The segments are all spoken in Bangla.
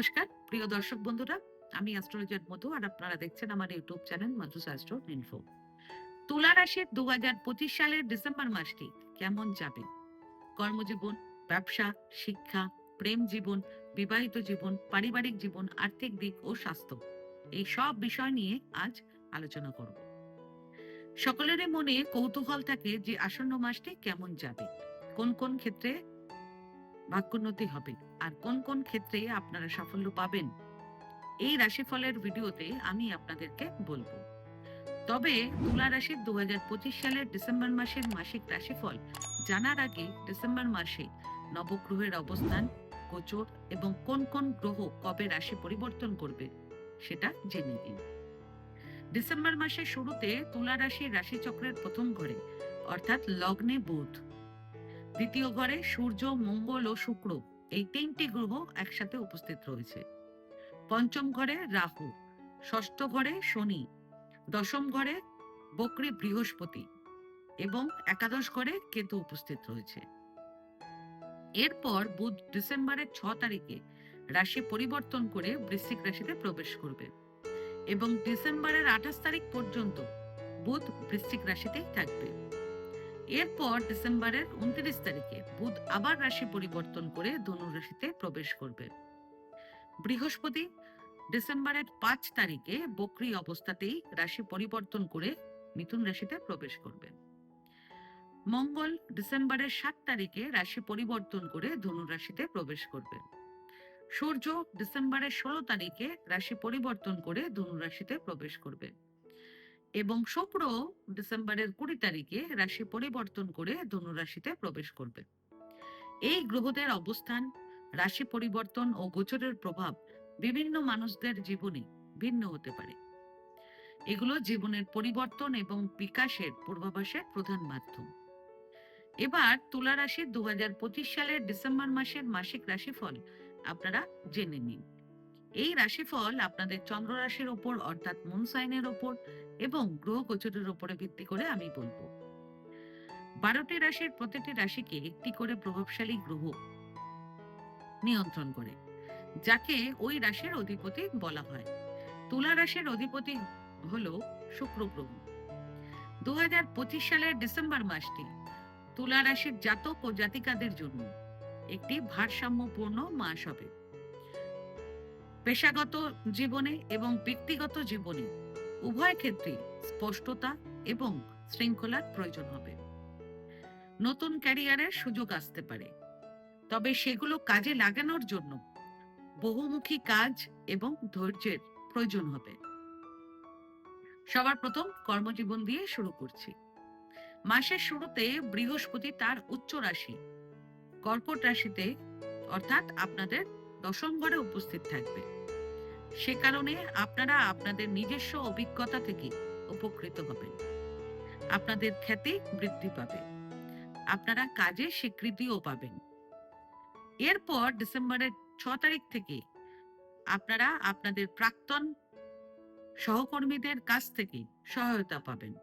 নমস্কার, প্রিয় দর্শক বন্ধুরা, আমি অ্যাস্ট্রোলজার মধু আর আপনারা দেখছেন আমার YouTube channel Madhu's astro info তুলা রাশির দু হাজার পঁচিশ সালের ডিসেম্বর মাসটি কেমন যাবে? কর্মজীবন, ব্যবসা, শিক্ষা, প্রেম জীবন, বিবাহিত জীবন, পারিবারিক জীবন, আর্থিক দিক ও স্বাস্থ্য, এই সব বিষয় নিয়ে আজ আলোচনা করব। সকলেরই মনে কৌতূহল থাকে যে আসন্ন মাসটি কেমন যাবে? কোন কোন ক্ষেত্রে ভাগ্যোন্নতি হবে? আর কোন কোন ক্ষেত্রে আপনারা সাফল্য পাবেন, এই রাশিফলের ভিডিওতে আমি আপনাদেরকে বলব। তবে তুলা রাশির দু হাজার পঁচিশ সালের ডিসেম্বর মাসের মাসিক রাশিফল জানার আগে ডিসেম্বর মাসে নবগ্রহের অবস্থান, গোচর এবং কোন কোন গ্রহ কবে রাশি পরিবর্তন করবে সেটা জেনে নিন। ডিসেম্বর মাসের শুরুতে তুলা রাশি রাশিচক্রের প্রথম ঘরে, অর্থাৎ লগ্নে বুধ। দ্বিতীয় ঘরে সূর্য, মঙ্গল ও শুক্র এই তিনটি গ্রহ একসাথে উপস্থিত রয়েছে। পঞ্চম ঘরে রাহু, ষষ্ঠ ঘরে শনি, দশম ঘরে বকরি বৃহস্পতি এবং একাদশ ঘরে কেতু উপস্থিত রয়েছে। এরপর বুধ ডিসেম্বরের ছ তারিখে রাশি পরিবর্তন করে বৃশ্চিক রাশিতে প্রবেশ করবে এবং ডিসেম্বরের আঠাশ তারিখ পর্যন্ত বুধ বৃশ্চিক রাশিতেই থাকবে। এরপর ডিসেম্বরের উনত্রিশ তারিখে বুধ আবার রাশি পরিবর্তন করে ধনু রাশিতে প্রবেশ করবে। বৃহস্পতি ডিসেম্বরের পাঁচ তারিখে বকরি অবস্থাতেই রাশি পরিবর্তন করে মিথুন রাশিতে প্রবেশ করবে। মঙ্গল ডিসেম্বরের সাত তারিখে রাশি পরিবর্তন করে ধনু রাশিতে প্রবেশ করবে। সূর্য ডিসেম্বরের ষোলো তারিখে রাশি পরিবর্তন করে ধনু রাশিতে প্রবেশ করবে। এবং শুক্র ডিসেম্বরের কুড়ি তারিখে রাশি পরিবর্তন করে ধনুরাশিতে প্রবেশ করবে। এই গ্রহদের অবস্থান, রাশি পরিবর্তন ও গোচরের প্রভাব বিভিন্ন মানুষদের জীবনে ভিন্ন হতে পারে। এগুলো জীবনের পরিবর্তন এবং বিকাশের পূর্বাভাসের প্রধান মাধ্যম। এবার তুলা রাশির দু হাজার পঁচিশ সালের ডিসেম্বর মাসের মাসিক রাশিফল আপনারা জেনে নিন। এই রাশিফল আপনাদের চন্দ্র রাশির ওপর, অর্থাৎ মুন সাইনের ওপর এবং গ্রহ গোচরের উপরে ভিত্তি করে আমি বলব। বারোটি রাশির প্রতিটি রাশিকে একটি করে প্রভাবশালী গ্রহ নিয়ন্ত্রণ করে, যাকে ওই রাশির অধিপতি বলা হয়। তুলা রাশির অধিপতি হলো শুক্র গ্রহ। দু হাজার পঁচিশ সালের ডিসেম্বর মাসটি তুলা রাশির জাতক ও জাতিকাদের জন্য একটি ভারসাম্যপূর্ণ মাস হবে। পেশাগত জীবনে এবং ব্যক্তিগত জীবনে উভয় ক্ষেত্রে স্পষ্টতা এবং শৃঙ্খলার প্রয়োজন হবে। নতুন ক্যারিয়ারের সুযোগ আসতে পারে। তবে সেগুলো কাজে লাগানোর জন্য বহুমুখী কাজ এবং ধৈর্যের প্রয়োজন হবে। সবার প্রথম কর্মজীবন দিয়ে শুরু করছি। মাসের শুরুতে বৃহস্পতি তার উচ্চ রাশি। কর্কট রাশিতে, অর্থাৎ আপনাদের দশম ঘরে উপস্থিত থাকবে। সে কারণে আপনারা আপনাদের নিজস্ব অভিজ্ঞতা থেকে উপকৃত হবেন। আপনাদের খ্যাতি বৃদ্ধি পাবে। আপনারা কাজে স্বীকৃতিও পাবেন। এরপর ডিসেম্বরের ছ তারিখ থেকে আপনারা আপনাদের প্রাক্তন সহকর্মীদের কাছ থেকে সহায়তা পাবেন,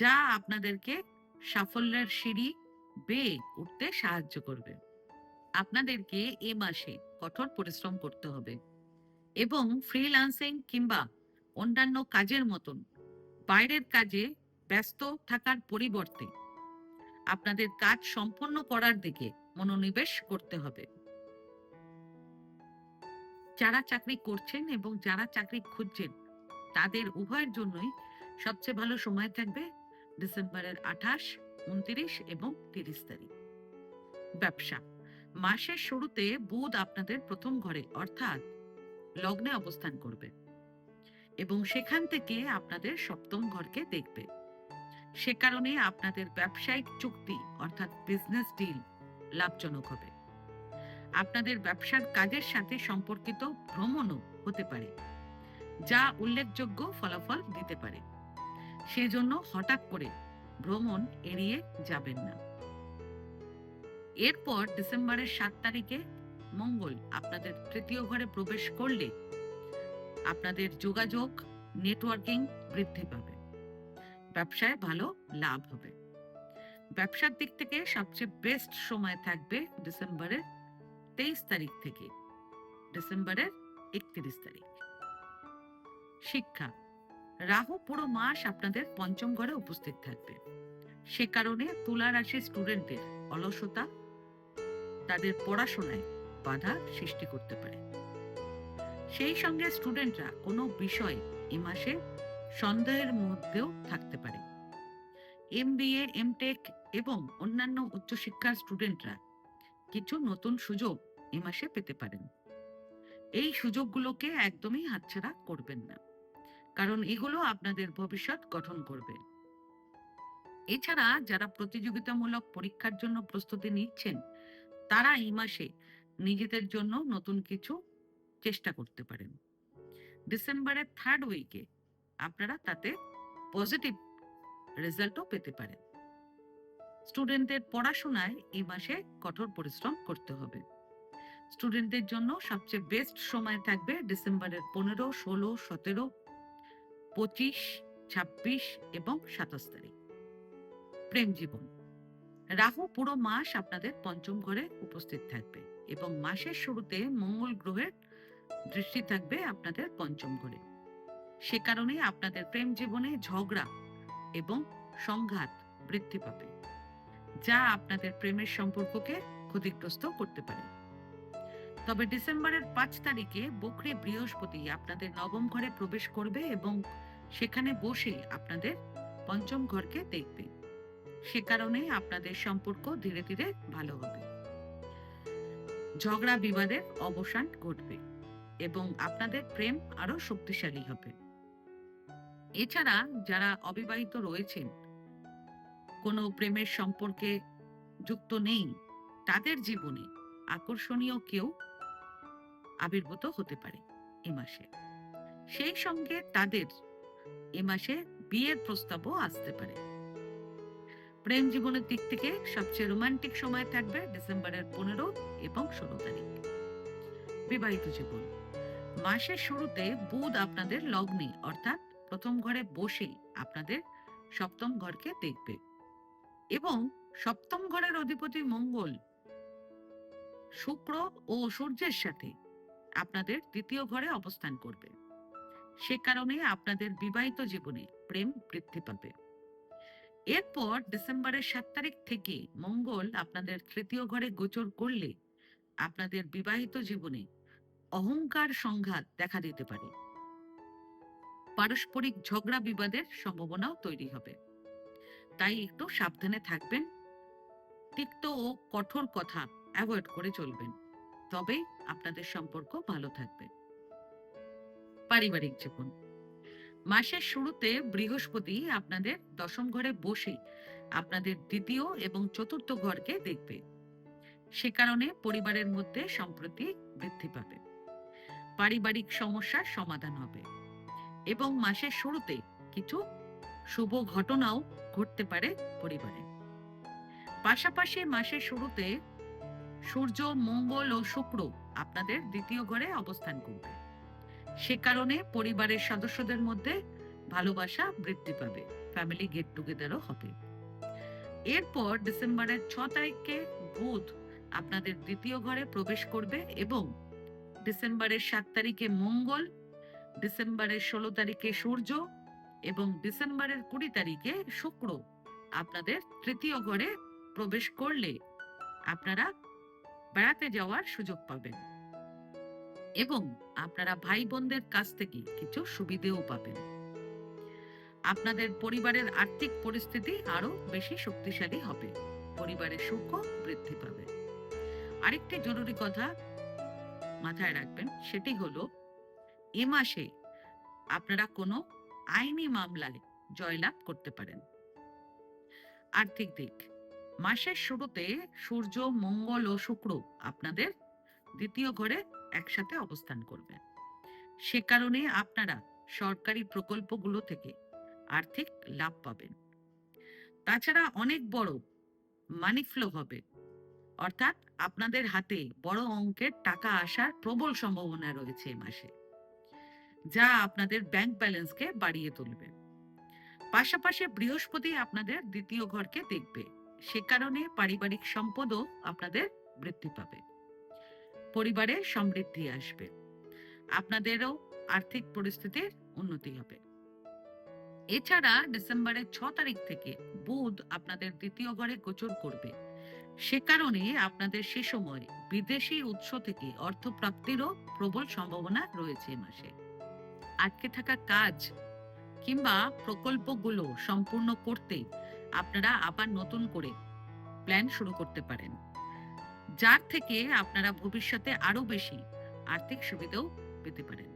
যা আপনাদেরকে সাফল্যের সিঁড়ি বেয়ে উঠতে সাহায্য করবে। আপনাদেরকে এ মাসে কঠোর পরিশ্রম করতে হবে এবং ফ্রিল্যান্সিং কিংবা অন্যান্য কাজের মতন বাইরের কাজে ব্যস্ত থাকার পরিবর্তে আপনাদের কাজ সম্পন্ন করার দিকে মনোনিবেশ করতে হবে। যারা চাকরি করছেন এবং যারা চাকরি খুঁজছেন, তাদের উভয়ের জন্যই সবচেয়ে ভালো সময় থাকবে ডিসেম্বরের আঠাশ, উনত্রিশ এবং তিরিশ তারিখ। ব্যবসা মাসের শুরুতে বুধ আপনাদের প্রথম ঘরে, অর্থাৎ লগ্নে অবস্থান করবে এবং সেখান থেকে আপনাদের সপ্তম ঘরকে দেখবে। সে কারণে আপনাদের ব্যবসায়িক চুক্তি, অর্থাৎ বিজনেস ডিল লাভজনক হবে। আপনাদের ব্যবসার কাজের সাথে সম্পর্কিত ভ্রমণও হতে পারে, যা উল্লেখযোগ্য ফলাফল দিতে পারে। সেজন্য হঠাৎ করে ভ্রমণ এড়িয়ে যাবেন না। এরপর ডিসেম্বরের সাত তারিখে মঙ্গল আপনাদের তৃতীয় ঘরে প্রবেশ করলে আপনাদের যোগাযোগ নেটওয়ার্কিং বৃদ্ধি পাবে। ব্যবসায় ভালো লাভ হবে। ব্যবসার দিক থেকে সবচেয়ে বেস্ট সময় থাকবে ডিসেম্বরের তেইশ তারিখ থেকে। ডিসেম্বরের একত্রিশ তারিখ। শিক্ষা। রাহু পুরো মাস আপনাদের পঞ্চম ঘরে উপস্থিত থাকবে। সে কারণে তুলা রাশির স্টুডেন্টদের অলসতা তাদের পড়াশোনায় বাধা সৃষ্টি করতে পারে। সেই সঙ্গে স্টুডেন্টরা কোনো বিষয় এ মাসে সন্দেহের মধ্যেও থাকতে পারে। এমবিএ, এমটেক এবং অন্যান্য উচ্চশিক্ষার স্টুডেন্টরা কিছু নতুন সুযোগ এ মাসে পেতে পারেন। এই সুযোগগুলোকে একদমই হাতছাড়া করবেন না, কারণ এগুলো আপনাদের ভবিষ্যৎ গঠন করবে। এছাড়া যারা প্রতিযোগিতামূলক পরীক্ষার জন্য প্রস্তুতি নিচ্ছেন তারা এই মাসে নিজেদের জন্য নতুন কিছু চেষ্টা করতে পারেন। ডিসেম্বরের থার্ড উইকে আপনারা তাতে পজিটিভ রেজাল্টও পেতে পারেন। স্টুডেন্টদের পড়াশোনায় এই মাসে কঠোর পরিশ্রম করতে হবে। স্টুডেন্টদের জন্য সবচেয়ে বেস্ট সময় থাকবে ডিসেম্বরের পনেরো, ষোলো, সতেরো, পঁচিশ, ছাব্বিশ এবং সাতাশ তারিখ। প্রেম জীবন। রাহু পুরো মাস আপনাদের পঞ্চম ঘরে উপস্থিত থাকবে এবং মাসের শুরুতে মঙ্গল গ্রহের দৃষ্টি থাকবে আপনাদের পঞ্চম ঘরে। সে কারণে আপনাদের প্রেম জীবনে ঝগড়া এবং সংঘাত বৃদ্ধি পাবে, যা আপনাদের প্রেমের সম্পর্ককে ক্ষতিগ্রস্ত করতে পারে। তবে ডিসেম্বরের পাঁচ তারিখে বকরি বৃহস্পতি আপনাদের নবম ঘরে প্রবেশ করবে এবং সেখানে বসে আপনাদের পঞ্চম ঘরকে দেখবে। সে কারণে আপনাদের সম্পর্ক ধীরে ধীরে ভালো হবে। ঝগড়া বিবাদের অবসান ঘটবে এবং আপনাদের প্রেম আরও শক্তিশালী হবে। এছাড়া যারা অবিবাহিত রয়েছেন, কোনো প্রেমের সম্পর্কে যুক্ত নেই, তাদের জীবনে আকর্ষণীয় কেউ আবির্ভূত হতে পারে এ মাসে। সেই সঙ্গে তাদের এ মাসে বিয়ের প্রস্তাবও আসতে পারে। প্রেম জীবনের দিক থেকে সবচেয়ে রোমান্টিক সময় থাকবে ডিসেম্বরের পনেরো এবং ষোলো তারিখ। বিবাহিত জীবন। মাসের শুরুতে বুধ আপনাদের লগ্নে, অর্থাৎ প্রথম ঘরে বসে আপনাদের সপ্তম ঘরকে দেখবে। এবং সপ্তম ঘরের অধিপতি মঙ্গল, শুক্র ও সূর্যের সাথে আপনাদের দ্বিতীয় ঘরে অবস্থান করবে। সে কারণে আপনাদের বিবাহিত জীবনে প্রেম বৃদ্ধি পাবে। এরপর ডিসেম্বরের সাত তারিখ থেকে মঙ্গল আপনাদের তৃতীয় ঘরে গোচর করলে আপনাদের বিবাহিত জীবনে অহংকার সংঘাত দেখা দিতে পারে। পারস্পরিক ঝগড়া বিবাদের সম্ভাবনাও তৈরি হবে। তাই একটু সাবধানে থাকবেন। তিক্ত ও কঠোর কথা অ্যাভয়েড করে চলবেন। তবে আপনাদের সম্পর্ক ভালো থাকবে। পারিবারিক জীবন। মাসের শুরুতে বৃহস্পতি আপনাদের দশম ঘরে বসে আপনাদের দ্বিতীয় এবং চতুর্থ ঘরকে দেখবে। সে কারণে পরিবারের মধ্যে সম্প্রতি বৃদ্ধি পাবে। পারিবারিক সমস্যার সমাধান হবে এবং মাসের শুরুতে কিছু শুভ ঘটনাও ঘটতে পারে পরিবারে। পাশাপাশি মাসের শুরুতে সূর্য, মঙ্গল ও শুক্র আপনাদের দ্বিতীয় ঘরে অবস্থান করবে। সে কারণে পরিবারের সদস্যদের মধ্যে ভালোবাসা বৃদ্ধি পাবে ফ্যামিলি গেট টুগেদারও হবে। এরপর ডিসেম্বরের ছ তারিখে বুধ আপনাদের দ্বিতীয় ঘরে প্রবেশ করবে এবং ডিসেম্বরের সাত তারিখে মঙ্গল, ডিসেম্বরের ষোলো তারিখে সূর্য এবং ডিসেম্বরের কুড়ি তারিখে শুক্র আপনাদের তৃতীয় ঘরে প্রবেশ করলে আপনারা বেড়াতে যাওয়ার সুযোগ পাবেন। এবং আপনারা ভাই বোনদের কাছ থেকে কিছু সুবিধেও পাবেন। আপনাদের পরিবারের আর্থিক পরিস্থিতি আরও বেশি শক্তিশালী হবে। পরিবারের সুখও বৃদ্ধি পাবে। আরেকটি জরুরি কথা মাথায় রাখবেন, সেটি হলো, এ মাসে আপনারা কোনো আইনি মামলায় জয়লাভ করতে পারেন। আর্থিক দিক, মাসের শুরুতে সূর্য, মঙ্গল ও শুক্র আপনাদের দ্বিতীয় ঘরে একসাথে অবস্থান করবে সে কারণে আপনারা সরকারি প্রকল্পগুলো থেকে আর্থিক লাভ পাবেন। তাছাড়া অনেক বড় মানি ফ্লো হবে। অর্থাৎ আপনাদের হাতে বড় অঙ্কের টাকা আসার প্রবল সম্ভাবনা রয়েছে এই মাসে, যা আপনাদের ব্যাংক ব্যালেন্সকে বাড়িয়ে তুলবে। পাশাপাশি বৃহস্পতি আপনাদের দ্বিতীয় ঘরকে দেখবে। সে কারণে পারিবারিক সম্পদও আপনাদের বৃদ্ধি পাবে। পরিবারে সমৃদ্ধি আসবে। আপনাদেরও আর্থিক পরিস্থিতির উন্নতি হবে। এছাড়া ডিসেম্বরের ছ তারিখ থেকে বুধ আপনাদের দ্বিতীয় ঘরে গোচর করবে। সে কারণে আপনাদের সে সময় বিদেশি উৎস থেকে অর্থ প্রাপ্তিরও প্রবল সম্ভাবনা রয়েছে এই মাসে। আটকে থাকা কাজ কিংবা প্রকল্পগুলো সম্পূর্ণ করতে আপনারা আবার নতুন করে প্ল্যান শুরু করতে পারেন। যার থেকে আপনারা ভবিষ্যতে আরও বেশি আর্থিক সুবিধাও পেতে পারেন।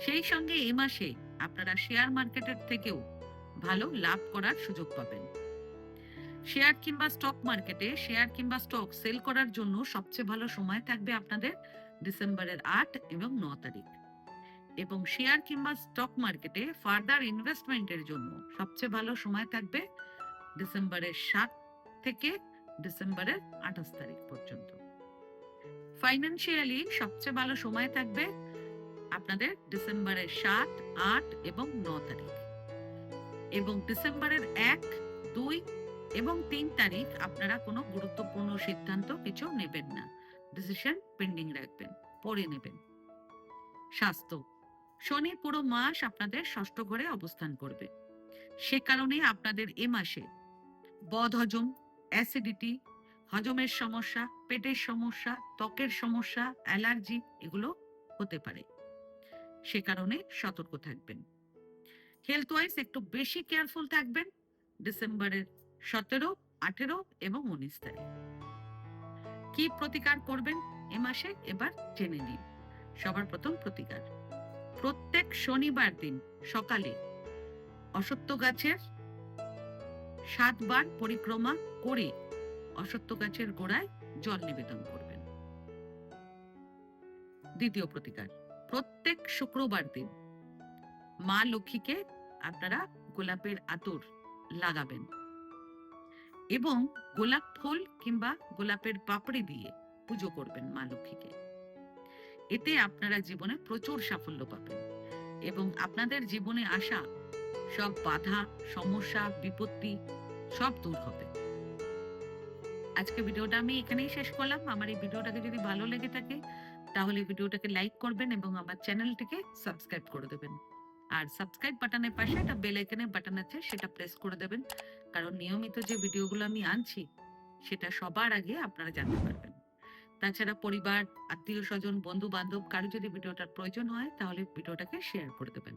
সেই সঙ্গে এই মাসে আপনারা শেয়ার মার্কেটের থেকেও ভালো লাভ করার সুযোগ পাবেন। শেয়ার কিংবা স্টক মার্কেটে শেয়ার কিংবা স্টক সেল করার জন্য সবচেয়ে ভালো সময় থাকবে আপনাদের ডিসেম্বরের আট এবং ন তারিখ। এবং শেয়ার কিংবা স্টক মার্কেটে ফার্দার ইনভেস্টমেন্টের জন্য সবচেয়ে ভালো সময় থাকবে ডিসেম্বরের সাত থেকে ডিসেম্বরের আঠাশ তারিখ পর্যন্ত। ফাইন্যান্সিয়ালি সবচেয়ে ভালো সময় থাকবে আপনাদের ডিসেম্বরের সাত, আট এবং ন তারিখ। এবং ডিসেম্বরের এক, দুই এবং তিন তারিখ আপনারা কোনো গুরুত্বপূর্ণ সিদ্ধান্ত কিছু নেবেন না। ডিসিশন পেন্ডিং রাখবেন পরে নেবেন। স্বাস্থ্য, শনি পুরো মাস আপনাদের ষষ্ঠ ঘরে অবস্থান করবে। সে কারণে আপনাদের এ মাসে বদ হজম অ্যাসিডিটি হজমের সমস্যা, পেটের সমস্যা, ত্বকের সমস্যা, অ্যালার্জি এগুলো হতে পারে। সে কারণে সতর্ক থাকবেন। হেলথ ওয়াইজ একটু বেশি কেয়ারফুল থাকবেন ডিসেম্বরের সতেরো, আঠেরো এবং উনিশ তারিখ। কি প্রতিকার করবেন এ মাসে এবার জেনে নিন। সবার প্রথম প্রতিকার, প্রত্যেক শনিবার দিন সকালে অসত্য গাছের সাতবার পরিক্রমা করে অসত্য গাছের গোড়ায় জল নিবেদন করবেন। দ্বিতীয় প্রতিকার, প্রত্যেক শুক্রবার দিন মা লক্ষ্মীকে আপনারা গোলাপের আতর লাগাবেন এবং গোলাপ ফুল কিংবা গোলাপের পাপড়ি দিয়ে পুজো করবেন মা লক্ষ্মীকে। এতে আপনারা জীবনে প্রচুর সাফল্য পাবেন এবং আপনাদের জীবনে আসা সব বাধা, সমস্যা, বিপত্তি সব দূর হবে। আজকে ভিডিওটা আমি এখানেই শেষ করলাম। আমার এই ভিডিওটাকে যদি ভালো লেগে থাকে, তাহলে ভিডিওটাকে লাইক করবেন এবং আমার চ্যানেলটিকে সাবস্ক্রাইব করে দেবেন। আর সাবস্ক্রাইব বাটনের পাশে একটা বেল আইকনের বাটন আছে, সেটা প্রেস করে দেবেন। কারণ নিয়মিত যে ভিডিওগুলো আমি আনছি, সেটা সবার আগে আপনারা জানতে পারবেন। তাছাড়া পরিবার, আত্মীয় স্বজন বন্ধু বান্ধব কারও যদি ভিডিওটার প্রয়োজন হয়, তাহলে ভিডিওটাকে শেয়ার করে দেবেন।